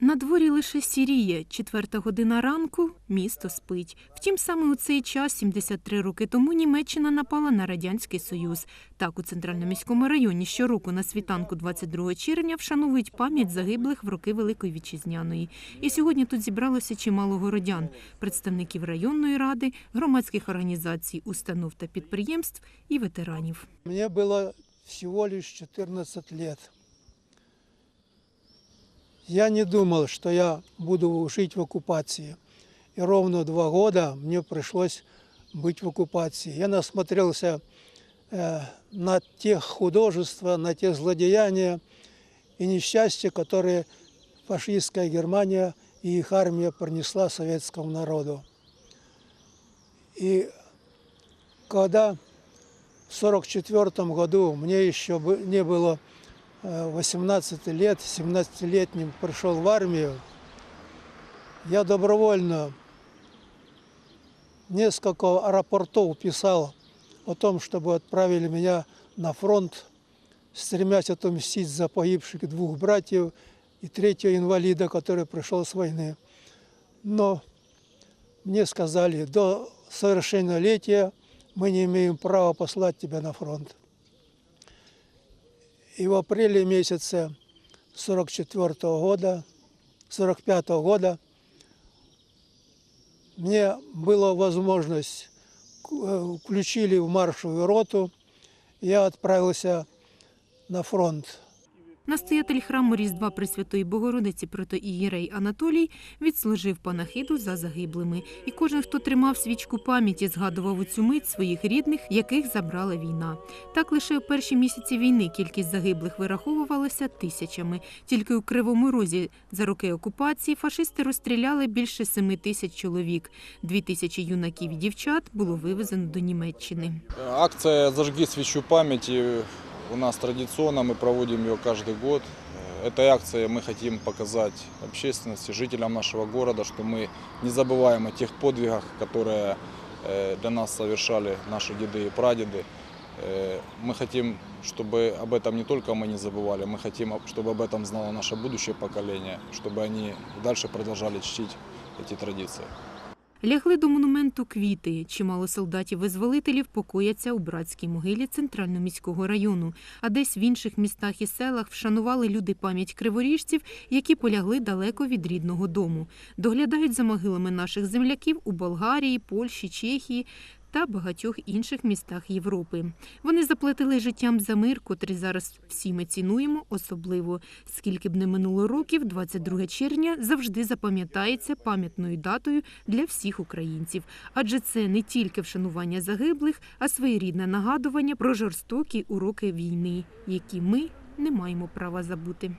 На дворі лише сіріє, четверта година ранку, місто спить. Втім, саме у цей час, 73 роки тому, Німеччина напала на Радянський Союз. Так, у Центральному міському районі щороку на світанку 22 червня вшановують пам'ять загиблих в роки Великої Вітчизняної. І сьогодні тут зібралося чимало городян, представників районної ради, громадських організацій, установ та підприємств і ветеранів. Мне было всего лишь 14 лет. Я не думал, что я буду жить в оккупации. И ровно два года мне пришлось быть в оккупации. Я насмотрелся э, на те художества, на те злодеяния и несчастья, которые фашистская Германия и их армия принесла советскому народу. И когда в 1944 году мне еще бы- не было э, 18 лет, 17-летним пришел в армию. Я добровольно несколько аэропортов писал о том, чтобы отправили меня на фронт, стремясь отомстить за погибших двух братьев и третьего инвалида, который пришел с войны. Но мне сказали, до совершеннолетия мы не имеем права послать тебя на фронт. И в апреле месяце 44 -го года, 45 -го года мне была возможность, э, включили в маршевую роту, я отправился на фронт. Настоятель храму Різдва Пресвятої Богородиці протоієрей Анатолій відслужив панахиду за загиблими. І кожен, хто тримав свічку пам'яті, згадував у цю мить своїх рідних, яких забрала війна. Так лише у перші місяці війни кількість загиблих вираховувалася тисячами. Тільки у Кривому Розі за роки окупації фашисти розстріляли більше семи тисяч чоловік. Дві тисячі юнаків і дівчат було вивезено до Німеччини. Акция «Зажги свечу памяти» у нас традиционно, мы проводим ее каждый год. Э, Этой акцией мы хотим показать общественности, жителям нашего города, что мы не забываем о тех подвигах, которые э, для нас совершали наши деды и прадеды. Э, Мы хотим, чтобы об этом не только мы не забывали, мы хотим, чтобы об этом знало наше будущее поколение, чтобы они и дальше продолжали чтить эти традиции. Лягли до монументу квіти. Чимало солдатів-визволителів покояться у братській могилі центрально-міського району. А десь в інших містах і селах вшанували люди пам'ять криворіжців, які полягли далеко від рідного дому. Доглядають за могилами наших земляків у Болгарії, Польщі, Чехії. Та багатьох інших містах Європи. Вони заплатили життям за мир, котрий зараз всі ми цінуємо особливо. Скільки б не минуло років, 22 червня завжди запам'ятається пам'ятною датою для всіх українців. Адже це не тільки вшанування загиблих, а своєрідне нагадування про жорстокі уроки війни, які ми не маємо права забути.